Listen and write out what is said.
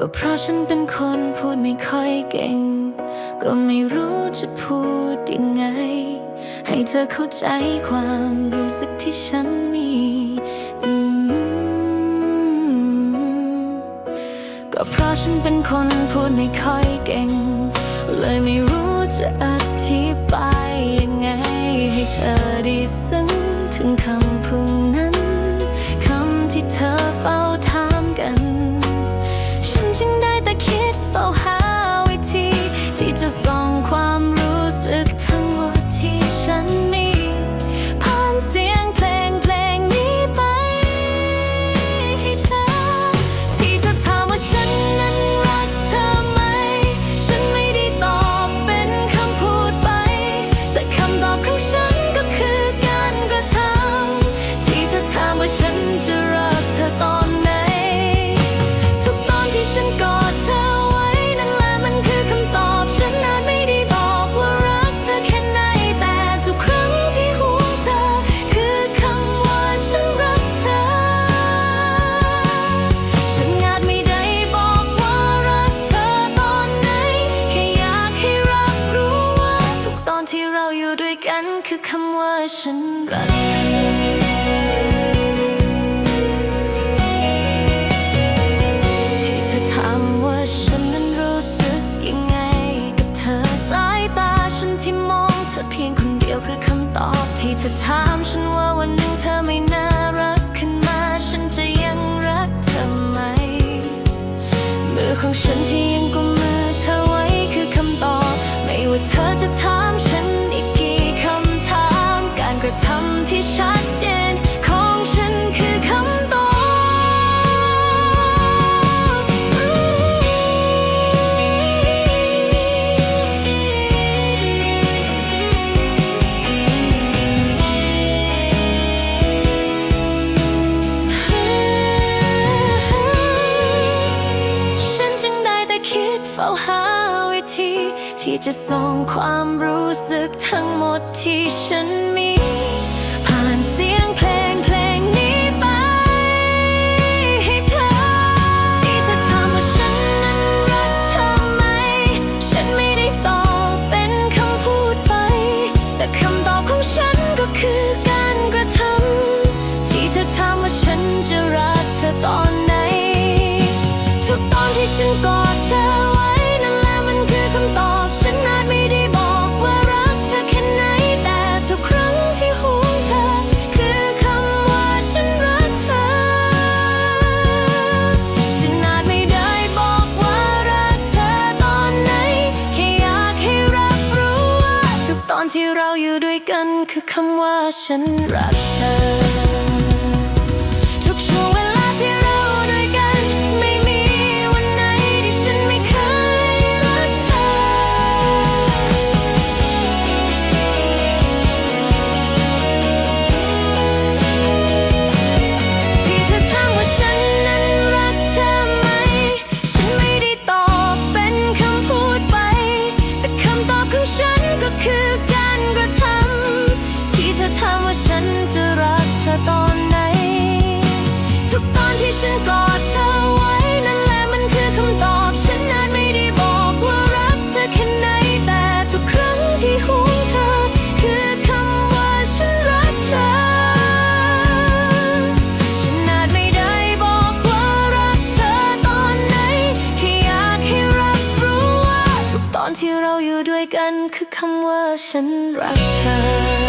ก็เพราะฉันเป็นคนพูดไม่ค่อยเก่ง ก็ไม่รู้จะพูดยังไง ให้เธอเข้าใจความรู้สึกที่ฉันมีก็เพราะฉันเป็นคนพูดไม่ค่อยเก่ง เลยไม่รู้จะอธิบาย คือคำว่าฉันรักที่เธอถามว่าฉันนั้นรู้สึกยังไง กับเธอสายตาฉันที่มองเธอเพียงคนเดียวคือคำตอบที่เธอถามฉันว่าวันหนึ่งเธอไม่น่ารักขึ้นมา ทำที่ชัดเจน ที่จะส่งความรู้สึกทั้งหมดที่ฉันมี ผ่านเสียงเพลงเพลงนี้ไปให้เธอ ที่เธอถามว่าฉันนั้นรักเธอไหม ฉันไม่ได้ตอบเป็นคำพูดไป แต่คำตอบของฉันก็คือการกระทำที่เธอถามว่าฉันจะรักเธอตอนไหน ทุกตอนที่ฉันกอด ที่เราอยู่ด้วยกันคือคำว่าฉันรักเธอ ฉันกอดเธอไว้ นั่นแหละมันคือคำตอบ ฉันอาจไม่ได้บอกว่ารักเธอแค่ไหน แต่ทุกครั้งที่ห่วงเธอ คือคำว่าฉันรักเธอ ฉันอาจไม่ได้บอกว่ารักเธอตอนไหน แค่อยากให้รับรู้ว่า ทุกตอนที่เราอยู่ด้วยกันคือคำว่าฉันรักเธอ